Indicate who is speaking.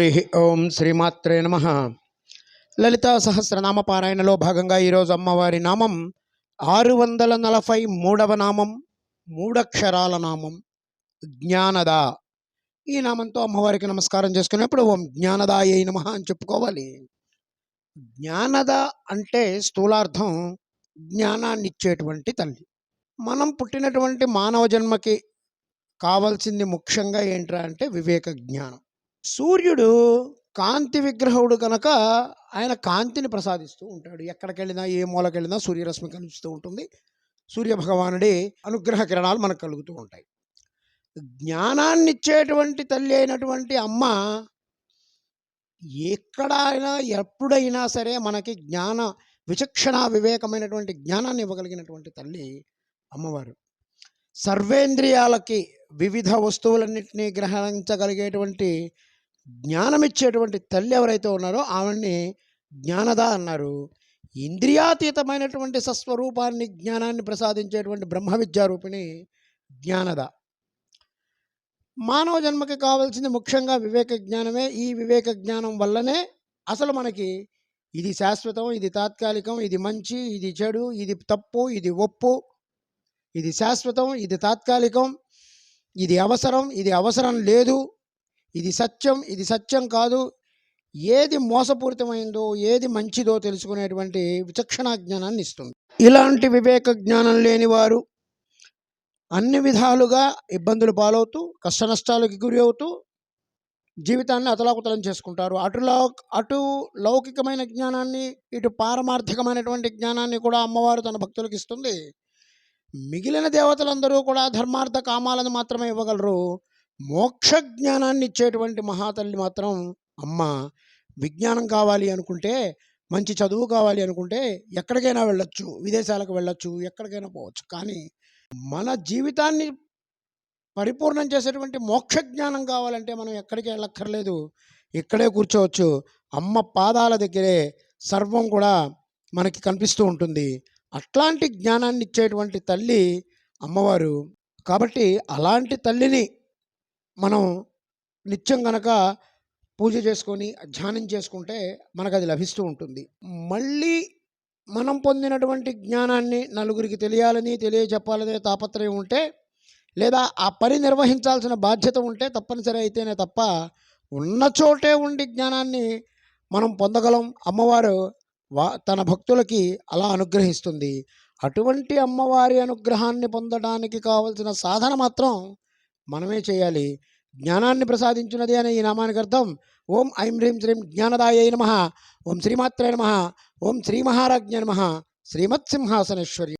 Speaker 1: హరి ఓం శ్రీమాత్రే నమ. లలితా సహస్రనామ పారాయణలో భాగంగా ఈరోజు అమ్మవారి నామం ఆరు వందల నలభై మూడవ నామం మూడక్షరాల నామం జ్ఞానద. ఈ నామంతో అమ్మవారికి నమస్కారం చేసుకునేప్పుడు ఓం జ్ఞానదాయ నమ అని చెప్పుకోవాలి. జ్ఞానద అంటే స్థూలార్థం జ్ఞానాన్ని ఇచ్చేటువంటి తల్లి. మనం పుట్టినటువంటి మానవ జన్మకి కావాల్సింది ముఖ్యంగా ఏంట్రా అంటే వివేక జ్ఞానం. సూర్యుడు కాంతి విగ్రహుడు కనుక ఆయన కాంతిని ప్రసాదిస్తూ ఉంటాడు. ఎక్కడికెళ్ళినా ఏ మూలకెళ్ళినా సూర్యరశ్మి కనిపిస్తూ ఉంటుంది. సూర్య భగవానుడి అనుగ్రహ కిరణాలు మనకు కలుగుతూ ఉంటాయి. జ్ఞానాన్ని ఇచ్చేటువంటి తల్లి అయినటువంటి అమ్మ ఎక్కడైనా ఎప్పుడైనా సరే మనకి జ్ఞాన విచక్షణ వివేకమైనటువంటి జ్ఞానాన్ని ఇవ్వగలిగినటువంటి తల్లి అమ్మవారు. సర్వేంద్రియాలకి వివిధ వస్తువులన్నింటినీ గ్రహించగలిగేటువంటి జ్ఞానం ఇచ్చేటువంటి తల్లి ఎవరైతే ఉన్నారో ఆవిడ్ని జ్ఞానద అన్నారు. ఇంద్రియాతీతమైనటువంటి సస్వరూపాన్ని జ్ఞానాన్ని ప్రసాదించేటువంటి బ్రహ్మ విద్యారూపిణి జ్ఞానద. మానవ జన్మకి కావాల్సింది ముఖ్యంగా వివేక జ్ఞానమే. ఈ వివేక జ్ఞానం వల్లనే అసలు మనకి ఇది శాశ్వతం ఇది తాత్కాలికం ఇది మంచి ఇది చెడు ఇది తప్పు ఇది ఒప్పు ఇది శాశ్వతం ఇది తాత్కాలికం ఇది అవసరం ఇది అవసరం లేదు ఇది సత్యం ఇది సత్యం కాదు. ఏది మోసపూరితమైందో ఏది మంచిదో తెలుసుకునేటువంటి విచక్షణ జ్ఞానాన్ని ఇస్తుంది. ఇలాంటి వివేక జ్ఞానం లేని వారు అన్ని విధాలుగా ఇబ్బందులు పాలవుతూ కష్ట నష్టాలకు గురి అవుతూ జీవితాన్ని అతలాకుతలం చేసుకుంటారు. అటు లౌ అటు లౌకికమైన జ్ఞానాన్ని ఇటు పారమార్థికమైనటువంటి జ్ఞానాన్ని కూడా అమ్మవారు తన భక్తులకు ఇస్తుంది. మిగిలిన దేవతలందరూ కూడా ధర్మార్థ కామాలను మాత్రమే ఇవ్వగలరు. మోక్ష జ్ఞానాన్ని ఇచ్చేటువంటి మహాతల్లి మాత్రం అమ్మ విజ్ఞానం కావాలి అనుకుంటే మంచి చదువు కావాలి అనుకుంటే ఎక్కడికైనా వెళ్ళొచ్చు విదేశాలకు వెళ్ళొచ్చు ఎక్కడికైనా పోవచ్చు. కానీ మన జీవితాన్ని పరిపూర్ణం చేసేటువంటి మోక్ష జ్ఞానం కావాలంటే మనం ఎక్కడికి వెళ్ళక్కర్లేదు. ఇక్కడే కూర్చోవచ్చు. అమ్మ పాదాల దగ్గరే సర్వం కూడా మనకి కనిపిస్తూ ఉంటుంది. అట్లాంటి జ్ఞానాన్ని ఇచ్చేటువంటి తల్లి అమ్మవారు. కాబట్టి అలాంటి తల్లిని మనం నిత్యం గనక పూజ చేసుకొని ధ్యానం చేసుకుంటే మనకు అది లభిస్తూ ఉంటుంది. మళ్ళీ మనం పొందినటువంటి జ్ఞానాన్ని నలుగురికి తెలియాలని తెలియజెప్పాలనే తాపత్రయం ఉంటే లేదా ఆ పని నిర్వహించాల్సిన బాధ్యత ఉంటే తప్పనిసరి అయితేనే తప్ప ఉన్న చోటే ఉండి జ్ఞానాన్ని మనం పొందగలం. అమ్మవారు వా తన భక్తులకి అలా అనుగ్రహిస్తుంది. అటువంటి అమ్మవారి అనుగ్రహాన్ని పొందడానికి కావలసిన సాధన మాత్రం మనమే చేయాలి. జ్ఞానాన్ని ప్రసాదించినది అనే ఈ నామానికి అర్థం. ఓం ఐం హ్రీం శ్రీం జ్ఞానదాయ నమ. ఓం శ్రీమాత్రే నమ. ఓం శ్రీ మహారాజ్ఞ నమ. శ్రీమత్సింహాసనేశ్వరి